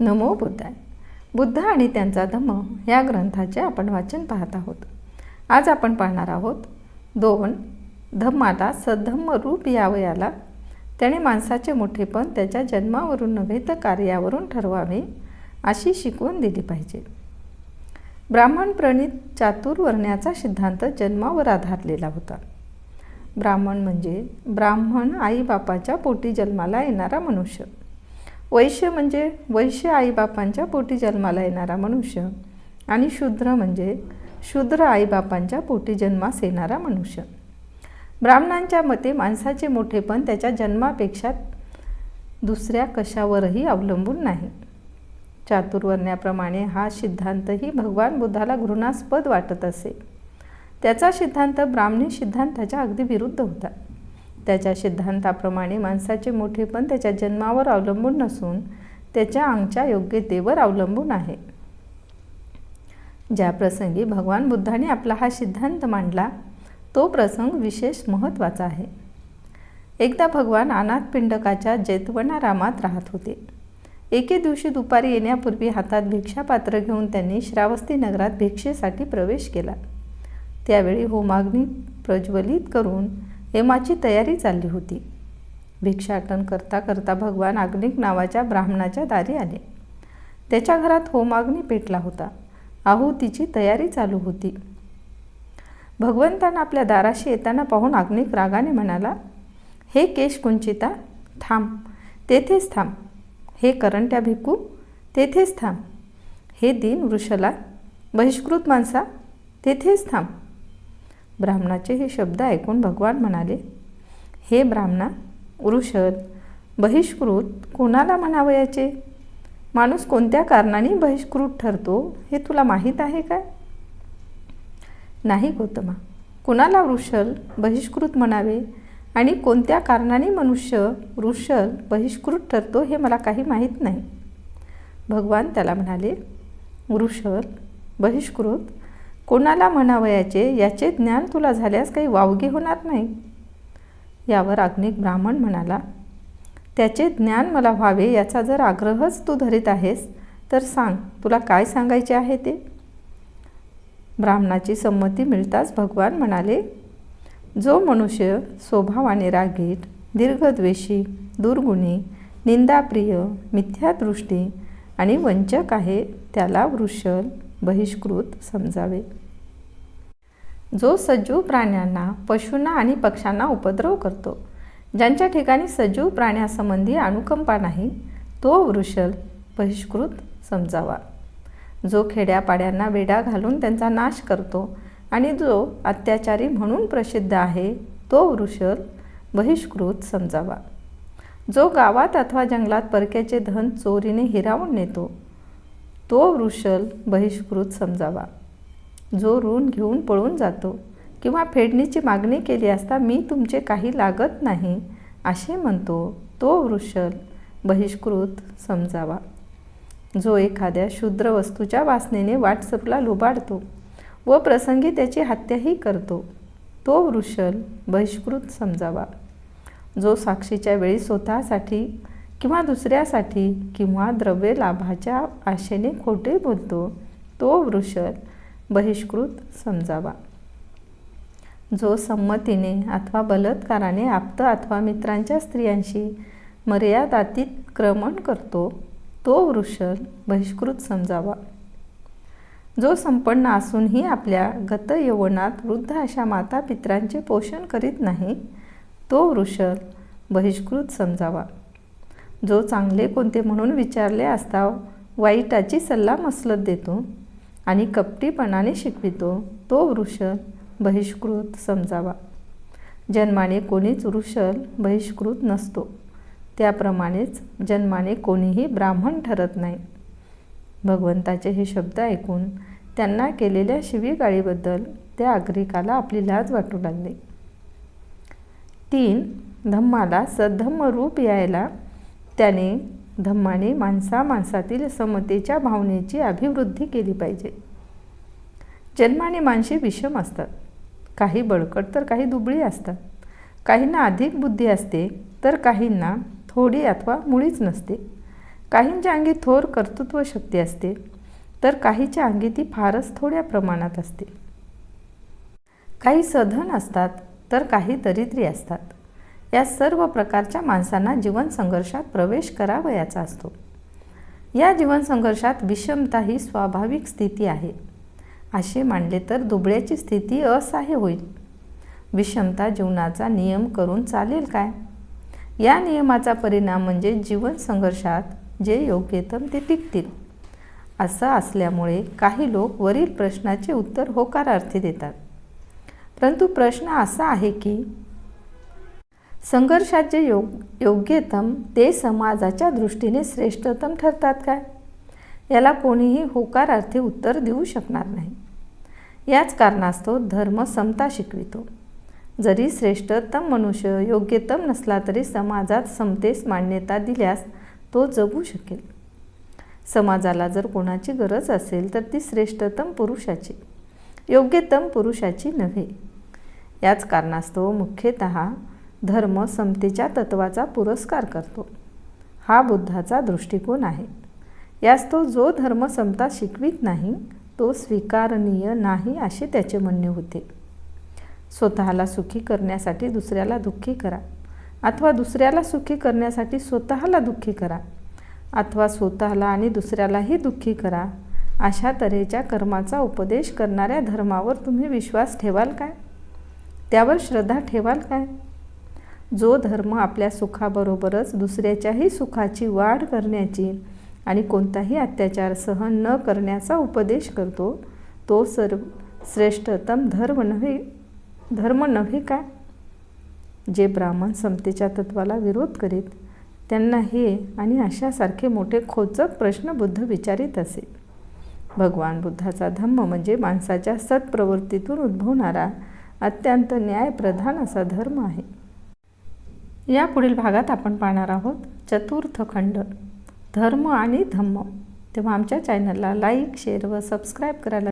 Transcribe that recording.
नमो बुद्धाय. बुद्ध आणि त्यांचा धम्म या ग्रंथाचे आपण वाचन पाहत आहोत. आज आपण पाहणार आहोत दोन धम्माला सद्धम्म रूप यावयाला. त्याने माणसाचे मोठेपण त्याच्या जन्मावरून नव्हे तर कार्यावरून ठरवावे अशी शिकवण दिली पाहिजे. ब्राह्मण प्रणित चातुर्वर्ण्याचा सिद्धांत जन्मावर आधारलेला होता. ब्राह्मण म्हणजे ब्राह्मण आईबापाच्या पोटी जन्माला येणारा मनुष्य. वैश्य म्हणजे वैश्य आईबापांच्या पोटी जन्माला येणारा मनुष्य आणि शूद्र म्हणजे शूद्र आईबापांच्या पोटी जन्मास येणारा मनुष्य. ब्राह्मणांच्या मते माणसाचे मोठेपण त्याच्या जन्मापेक्षा दुसऱ्या कशावरही अवलंबून नाही. चातुर्वर्ण्याप्रमाणे हा सिद्धांतही भगवान बुद्धाला घृणास्पद वाटत असे. त्याचा सिद्धांत ब्राह्मणी सिद्धांताच्या अगदी विरुद्ध होता. त्याच्या सिद्धांताप्रमाणे माणसाचे मोठेपण त्याच्या जन्मावर अवलंबून नसून त्याच्या अंगच्या योग्यतेवर अवलंबून आहे. ज्या प्रसंगी भगवान बुद्धाने आपला हा सिद्धांत मांडला तो प्रसंग विशेष महत्त्वाचा आहे. एकदा भगवान अनाथ पिंडकाच्या जैतवनारामात राहत होते. एके दिवशी दुपारी येण्यापूर्वी हातात भिक्षापात्र घेऊन त्यांनी श्रावस्ती नगरात भिक्षेसाठी प्रवेश केला. त्यावेळी होमाग्नी प्रज्वलित करून हेमाची तयारी चालली होती. भिक्षाटन करता करता भगवान आग्निक नावाच्या ब्राह्मणाच्या दारी आले. त्याच्या घरात होमाग्नी पेटला होता. आहुतीची तयारी चालू होती. भगवंतांना आपल्या दाराशी येताना पाहून आग्निक रागाने म्हणाला हे केश कुंचिता थांब. तेथेच थांब. हे करंट्या भिकू तेथेच थांब. हे दिन वृषला बहिष्कृत माणसा तेथेच थांब. ब्राह्मणाचे हे शब्द ऐकून भगवान म्हणाले हे ब्राह्मणा वृषद बहिष्कृत कोणाला म्हणावयाचे? माणूस कोणत्या कारणाने बहिष्कृत ठरतो हे तुला माहीत आहे काय? नाही गौतमा कुणाला वृषल बहिष्कृत म्हणावे? आणि कोणत्या कारणाने मनुष्य वृषल बहिष्कृत ठरतो हे मला काही माहीत नाही. भगवान त्याला म्हणाले वृषल बहिष्कृत कोणाला म्हणावयाचे याचे? ज्ञान तुला झाल्यास काही वावगे होणार नाही. यावर आग्निक ब्राह्मण म्हणाला त्याचे ज्ञान मला व्हावे याचा जर आग्रहच तू धरीत आहेस तर सांग तुला काय सांगायचे आहे ते? ब्राह्मणाची संमती मिळताच भगवान म्हणाले जो मनुष्य स्वभावाने रागीट दीर्घद्वेषी दुर्गुणी निंदाप्रिय मिथ्यादृष्टी आणि वंचक आहे त्याला वृषल बहिष्कृत समजावे. जो सजीव प्राण्यांना पशूंना आणि पक्ष्यांना उपद्रव करतो ज्यांच्या ठिकाणी सजीव प्राण्यासंबंधी अनुकंपा नाही तो वृषल बहिष्कृत समजावा. जो खेड्यापाड्यांना वेडा घालून त्यांचा नाश करतो आणि जो अत्याचारी म्हणून प्रसिद्ध आहे तो वृषल बहिष्कृत समजावा. जो गावात अथवा जंगलात परक्याचे धन चोरीने हिरावून नेतो तो वृषल बहिष्कृत समजावा. जो ऋण घेऊन पळून जातो किंवा फेडणीची मागणी केली असता मी तुमचे काही लागत नाही असे म्हणतो तो वृषल बहिष्कृत समजावा. जो एखाद्या शूद्र वस्तूच्या वासनेने व्हॉट्सअपला लुबाडतो व प्रसंगी त्याची हत्याही करतो तो वृषल बहिष्कृत समजावा. जो साक्षीच्या वेळी स्वतःसाठी किंवा दुसऱ्यासाठी किंवा द्रव्य लाभाच्या आशेने खोटे बोलतो तो वृषल बहिष्कृत समजावा. जो संमतीने अथवा बलात्काराने आप्त अथवा मित्रांच्या स्त्रियांशी मर्यादातीत करतो तो वृषल बहिष्कृत समजावा. जो संपन्न असूनही आपल्या गत यवनात वृद्ध अशा माता पित्रांचे पोषण करीत नाही तो वृषल बहिष्कृत समजावा. जो चांगले कोणते म्हणून विचारले असता वाईटाची सल्ला मसलत देतो आणि कपटीपणाने शिकवितो तो वृषल बहिष्कृत समजावा. जन्माने कोणीच वृषल बहिष्कृत नसतो. त्याप्रमाणेच जन्माने कोणीही ब्राह्मण ठरत नाही. भगवंताचे हे शब्द ऐकून त्यांना केलेल्या शिवीगाळीबद्दल त्या अग्रिकाला आपली लाज वाटू लागली. तीन धम्माला सद्धम्म रूप यायला त्याने धम्माने माणसा माणसातील समतेच्या भावनेची अभिवृद्धी केली पाहिजे. जन्माने माणसे विषम असतात. काही बळकट तर काही दुबळी असतात. काहींना अधिक बुद्धी असते तर काहींना थोडी अथवा मुळीच नसते. काहींच्या अंगी थोर कर्तृत्व शक्ती असते तर काहीच्या अंगी ती फारच थोड्या प्रमाणात असते. काही सधन असतात तर काही दरिद्री असतात. या सर्व प्रकारच्या माणसांना जीवन संघर्षात प्रवेश करावयाचा असतो. या जीवन संघर्षात विषमता ही स्वाभाविक स्थिती आहे. असे मानले तर दुबळ्याची स्थिती असह्य होईल. विषमता जीवनाचा नियम करून चालेल काय? या नियमाचा परिणाम म्हणजे जीवन संघर्षात जे योग्यतम ते टिकतील. असं असल्यामुळे काही लोक वरील प्रश्नाचे उत्तर होकारार्थी देतात. परंतु प्रश्न असा आहे की संघर्षात जे योग योग्यतम ते समाजाच्या दृष्टीने श्रेष्ठतम ठरतात काय? याला कोणीही होकारार्थी उत्तर देऊ शकणार नाही. याच कारणास्तव धर्म समता शिकवितो. जरी श्रेष्ठतम मनुष्य योग्यतम नसला तरी समाजात समतेस मान्यता दिल्यास तो जगू शकेल. समाजाला जर कोणाची गरज असेल तर ती श्रेष्ठतम पुरुषाची योग्यतम पुरुषाची नव्हे. याच कारणास्तव मुख्यतः धर्म समतेच्या तत्वाचा पुरस्कार करतो. हा बुद्धाचा दृष्टिकोन आहे. यास तो जो धर्म समता शिकवित नाही तो स्वीकारणीय नाही असे त्याचे म्हणणे होते. स्वतःला सुखी करण्यासाठी दुसऱ्याला दुःखी करा अथवा दुसऱ्याला सुखी करण्यासाठी स्वतःला दुःखी करा अथवा स्वतःला आणि दुसऱ्यालाही दुःखी करा अशा तऱ्हेच्या कर्माचा उपदेश करणाऱ्या धर्मावर तुम्ही विश्वास ठेवाल काय? त्यावर श्रद्धा ठेवाल काय? जो धर्म आपल्या सुखाबरोबरच दुसऱ्याच्याही सुखाची वाढ करण्याची आणि कोणताही अत्याचार सहन न करण्याचा उपदेश करतो तो सर्व श्रेष्ठतम धर्म नव्हे धर्म नव्हे काय जे ब्राह्मण समतेच्या तत्वाला विरोध करीत त्यांना हे आणि अशासारखे मोठे खोचक प्रश्न बुद्ध विचारित असे. भगवान बुद्धाचा धम्म म्हणजे माणसाच्या सत्प्रवृत्तीतून उद्भवणारा अत्यंत न्यायप्रधान असा धर्म आहे. या पुढील भागात आपण पाहणार आहोत चतुर्थ खंड धर्म आणि धम्म. तेव्हा आमच्या चॅनलला लाईक शेअर व सबस्क्राईब करायला